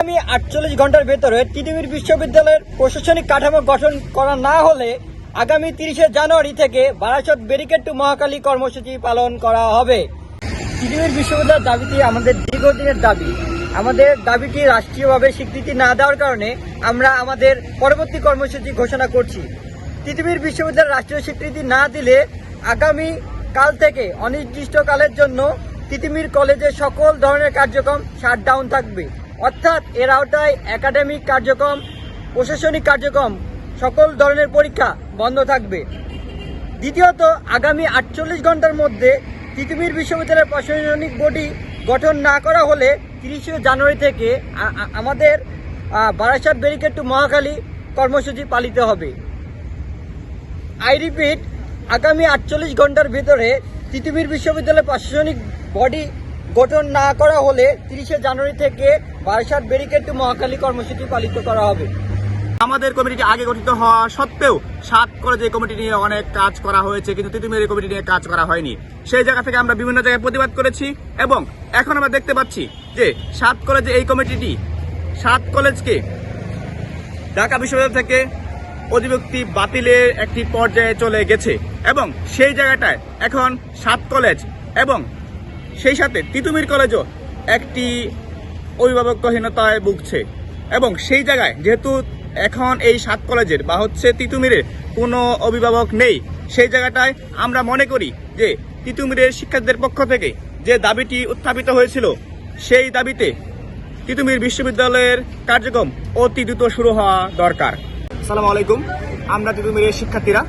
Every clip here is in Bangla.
আগামী আটচল্লিশ ঘণ্টার ভেতরে তিতুমির বিশ্ববিদ্যালয়ের প্রশাসনিক কাঠামো গঠন করা না হলে আগামী তিরিশে জানুয়ারি থেকে বারাসত ব্যারিকেড টু মহাকালী কর্মসূচি পালন করা হবে। তিতুমির বিশ্ববিদ্যালয়ের দাবিটি আমাদের দীর্ঘদিনের দাবি। আমাদের দাবিটি রাষ্ট্রীয়ভাবে স্বীকৃতি না দেওয়ার কারণে আমরা আমাদের পরবর্তী কর্মসূচি ঘোষণা করছি। তিতুমির বিশ্ববিদ্যালয় রাষ্ট্রীয় স্বীকৃতি না দিলে আগামী কাল থেকে অনির্দিষ্টকালের জন্য তিতুমির কলেজে সকল ধরনের কার্যক্রম শাটডাউন থাকবে। অর্থাৎ এর আওতায় একাডেমিক কার্যক্রম, প্রশাসনিক কার্যক্রম, সকল ধরনের পরীক্ষা বন্ধ থাকবে। দ্বিতীয়ত, আগামী আটচল্লিশ ঘণ্টার মধ্যে তিতুমির বিশ্ববিদ্যালয়ের প্রশাসনিক বডি গঠন না করা হলে তিরিশে জানুয়ারি থেকে আমাদের বারাসাত ব্যারিকেড টু মহাখালী কর্মসূচি পালিত হবে। আই রিপিট আগামী আটচল্লিশ ঘণ্টার ভিতরে তিতুমির বিশ্ববিদ্যালয়ের প্রশাসনিক বডি গঠন না করা হলে তিরিশে জানুয়ারি থেকে বারাসাত ব্যারিকেড টু মহাখালী কর্মসূচি পালিত করা হবে। আমাদের কমিটিটি আগে গঠিত হওয়া সত্ত্বেও সাত কলেজে এই কমিটি নিয়ে অনেক কাজ করা হয়েছে, কিন্তু এই কমিটি নিয়ে কাজ করা হয়নি। সেই জায়গা থেকে আমরা বিভিন্ন জায়গায় প্রতিবাদ করেছি এবং এখন আমরা দেখতে পাচ্ছি যে সাত কলেজে এই কমিটিটি, সাত কলেজকে ঢাকা বিশ্ববিদ্যালয় থেকে অধিভুক্তি বাতিলের একটি পর্যায়ে চলে গেছে এবং সেই জায়গাটায় এখন সাত কলেজ এবং সেই সাথে তিতুমির কলেজও একটি অভিভাবকহীনতায় ভুগছে। এবং সেই জায়গায় যেহেতু এখন এই সাত কলেজের বা হচ্ছে তিতুমিরের কোনো অভিভাবক নেই, সেই জায়গাটায় আমরা মনে করি যে তিতুমিরের শিক্ষার্থীদের পক্ষ থেকে যে দাবিটি উত্থাপিত হয়েছিল, সেই দাবিতে তিতুমির বিশ্ববিদ্যালয়ের কার্যক্রম অতি দ্রুত শুরু হওয়া দরকার। আসসালামু আলাইকুম। আমরা তিতুমিরের শিক্ষার্থীরা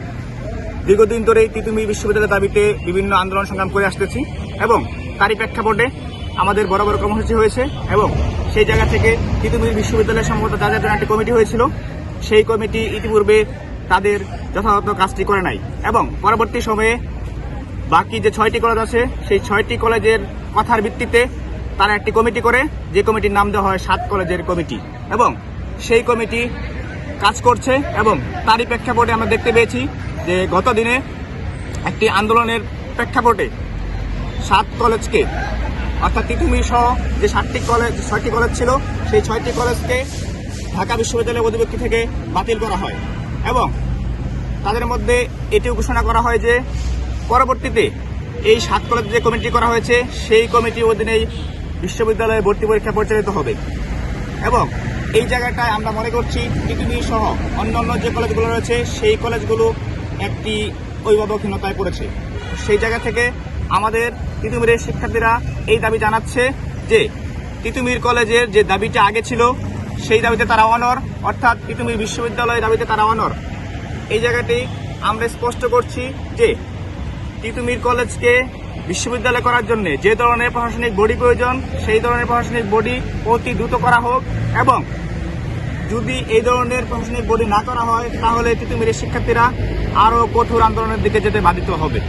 দীর্ঘদিন ধরেই তিতুমির বিশ্ববিদ্যালয়ের দাবিতে বিভিন্ন আন্দোলন সংগ্রাম করে আসতেছি এবং তারই প্রেক্ষাপটে আমাদের বড় বড় কর্মসূচি হয়েছে এবং সেই জায়গা থেকে তিতুমির বিশ্ববিদ্যালয়ের সম্ভবত যাদের জন্য একটি কমিটি হয়েছিল, সেই কমিটি ইতিপূর্বে তাদের যথাযথ কাজটি করে নাই। এবং পরবর্তী সময়ে বাকি যে ছয়টি কলেজ আছে, সেই ছয়টি কলেজের কথার ভিত্তিতে তারা একটি কমিটি করে, যে কমিটির নাম দেওয়া হয় সাত কলেজের কমিটি। এবং সেই কমিটি কাজ করছে এবং তারই প্রেক্ষাপটে আমরা দেখতে পেয়েছি যে গত দিনে একটি আন্দোলনের প্রেক্ষাপটে সাত কলেজকে, অর্থাৎ তিতুমি সহ যে সাতটি কলেজ, ছয়টি কলেজ ছিল, সেই ছয়টি কলেজকে ঢাকা বিশ্ববিদ্যালয়ের অধিভুক্তি থেকে বাতিল করা হয়। এবং তাদের মধ্যে এটিও ঘোষণা করা হয় যে, পরবর্তীতে এই সাত কলেজ যে কমিটি করা হয়েছে, সেই কমিটির অধীনেই বিশ্ববিদ্যালয়ে ভর্তি পরীক্ষা পরিচালিত হবে। এবং এই জায়গাটায় আমরা মনে করছি পৃথিবী সহ অন্যান্য যে কলেজগুলো রয়েছে, সেই কলেজগুলো একটি অভিভাবকহীনতায় পড়েছে। সেই জায়গা থেকে আমাদের তিতুমিরের শিক্ষার্থীরা এই দাবি জানাচ্ছে যে তিতুমির কলেজের যে দাবিটা আগে ছিল, সেই দাবিতে তারা অনর। অর্থাৎ তিতুমির বিশ্ববিদ্যালয়ের দাবিতে তারা অনর। এই জায়গাটি আমরা স্পষ্ট করছি যে তিতুমির কলেজকে বিশ্ববিদ্যালয় করার জন্য যে ধরনের প্রশাসনিক বডি প্রয়োজন, সেই ধরনের প্রশাসনিক বডি অতি দ্রুত করা হোক এবং যদি এই ধরনের প্রশাসনিক বডি না করা হয়, তাহলে তিতুমিরের শিক্ষার্থীরা আরও কঠোর আন্দোলনের দিকে যেতে বাধিত হবে।